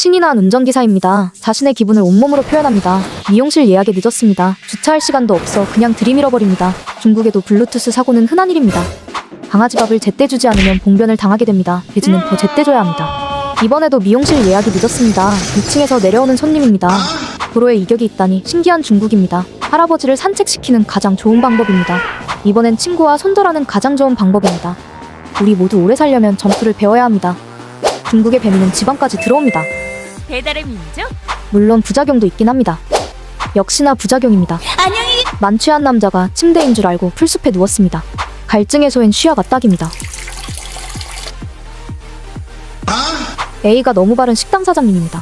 신이 난 운전기사입니다. 자신의 기분을 온몸으로 표현합니다. 미용실 예약에 늦었습니다. 주차할 시간도 없어 그냥 들이밀어버립니다. 중국에도 블루투스 사고는 흔한 일입니다. 강아지 밥을 제때 주지 않으면 봉변을 당하게 됩니다. 돼지는 더 제때 줘야 합니다. 이번에도 미용실 예약이 늦었습니다. 2층에서 내려오는 손님입니다. 도로에 이격이 있다니 신기한 중국입니다. 할아버지를 산책시키는 가장 좋은 방법입니다. 이번엔 친구와 손절하는 가장 좋은 방법입니다. 우리 모두 오래 살려면 점프를 배워야 합니다. 중국의 배민은 지방까지 들어옵니다. 배달의 민족 물론 부작용도 있긴 합니다. 역시나 부작용입니다. 안녕히 만취한 남자가 침대인 줄 알고 풀숲에 누웠습니다. 갈증 해소엔 쉬아가 딱입니다. A가 너무 바른 식당 사장님입니다.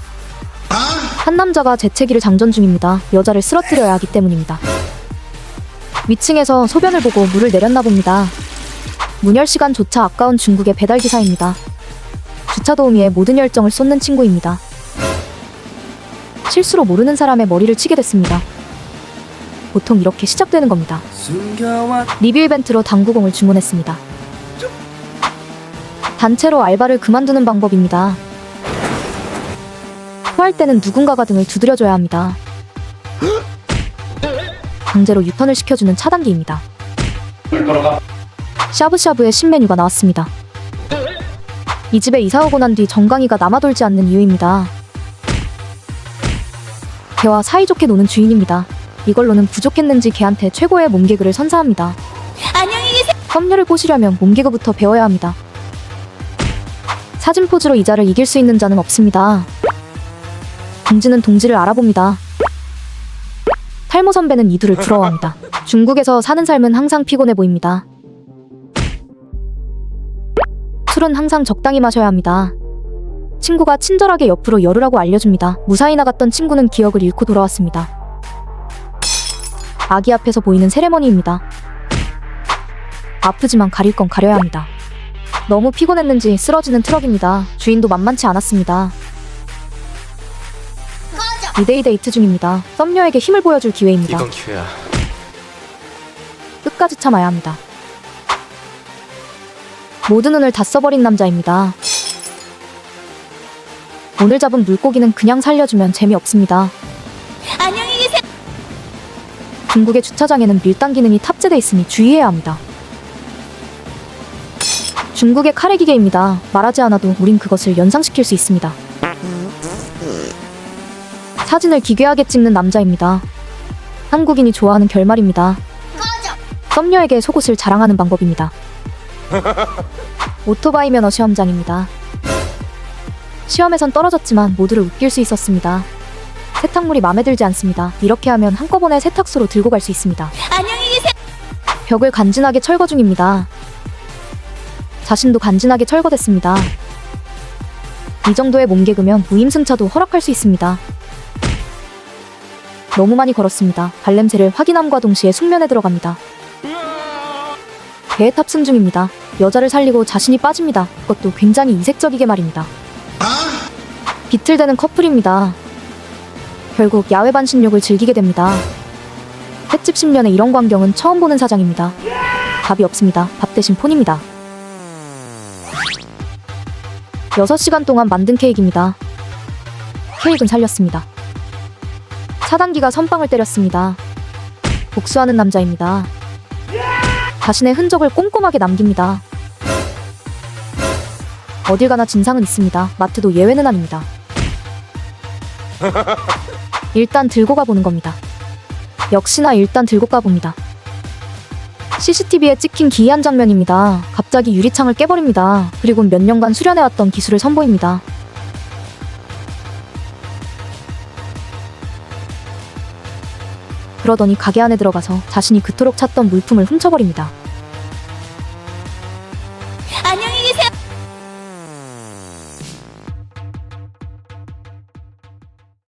한 남자가 재채기를 장전 중입니다. 여자를 쓰러뜨려야 하기 때문입니다. 위층에서 소변을 보고 물을 내렸나 봅니다. 문열 시간조차 아까운 중국의 배달 기사입니다. 주차 도우미에 모든 열정을 쏟는 친구입니다. 실수로 모르는 사람의 머리를 치게 됐습니다. 보통 이렇게 시작되는 겁니다. 리뷰 이벤트로 당구공을 주문했습니다. 단체로 알바를 그만두는 방법입니다. 토할 때는 누군가가 등을 두드려줘야 합니다. 강제로 유턴을 시켜주는 차단기입니다. 샤브샤브의 신메뉴가 나왔습니다. 이 집에 이사 오고 난 뒤 정강이가 남아 돌지 않는 이유입니다. 개와 사이좋게 노는 주인입니다. 이걸로는 부족했는지 개한테 최고의 몸개그를 선사합니다. 안녕히 계세요. 썸녀를 꼬시려면 몸개그부터 배워야 합니다. 사진 포즈로 이자를 이길 수 있는 자는 없습니다. 동지는 동지를 알아봅니다. 탈모 선배는 이두를 부러워합니다. 중국에서 사는 삶은 항상 피곤해 보입니다. 술은 항상 적당히 마셔야 합니다. 친구가 친절하게 옆으로 열으라고 알려줍니다. 무사히 나갔던 친구는 기억을 잃고 돌아왔습니다. 아기 앞에서 보이는 세레머니입니다. 아프지만 가릴 건 가려야 합니다. 너무 피곤했는지 쓰러지는 트럭입니다. 주인도 만만치 않았습니다. 2대2 데이트 중입니다. 썸녀에게 힘을 보여줄 기회입니다. 이건 기회야. 끝까지 참아야 합니다. 모든 운을 다 써버린 남자입니다. 오늘 잡은 물고기는 그냥 살려주면 재미없습니다. 안녕히 계세요. 중국의 주차장에는 밀당 기능이 탑재돼 있으니 주의해야 합니다. 중국의 카레 기계입니다. 말하지 않아도 우린 그것을 연상시킬 수 있습니다. 사진을 기괴하게 찍는 남자입니다. 한국인이 좋아하는 결말입니다. 썸녀에게 속옷을 자랑하는 방법입니다. 오토바이 면허 시험장입니다. 시험에선 떨어졌지만 모두를 웃길 수 있었습니다. 세탁물이 마음에 들지 않습니다. 이렇게 하면 한꺼번에 세탁소로 들고 갈 수 있습니다. 안녕히 계세요. 벽을 간지나게 철거 중입니다. 자신도 간지나게 철거됐습니다. 이 정도의 몸개그면 무임승차도 허락할 수 있습니다. 너무 많이 걸었습니다. 발냄새를 확인함과 동시에 숙면에 들어갑니다. 배에 탑승 중입니다. 여자를 살리고 자신이 빠집니다. 그것도 굉장히 이색적이게 말입니다. 비틀대는 커플입니다. 결국 야외 반신욕을 즐기게 됩니다. 횟집 10년에 이런 광경은 처음 보는 사장입니다. 답이 없습니다. 밥 대신 폰입니다. 6시간 동안 만든 케이크입니다. 케이크는 살렸습니다. 차단기가 선빵을 때렸습니다. 복수하는 남자입니다. 자신의 흔적을 꼼꼼하게 남깁니다. 어딜 가나 진상은 있습니다. 마트도 예외는 아닙니다. 일단 들고 가보는 겁니다. 역시나 일단 들고 가봅니다. CCTV에 찍힌 기이한 장면입니다. 갑자기 유리창을 깨버립니다. 그리고 몇 년간 수련해왔던 기술을 선보입니다. 그러더니 가게 안에 들어가서 자신이 그토록 찾던 물품을 훔쳐버립니다. 안녕히.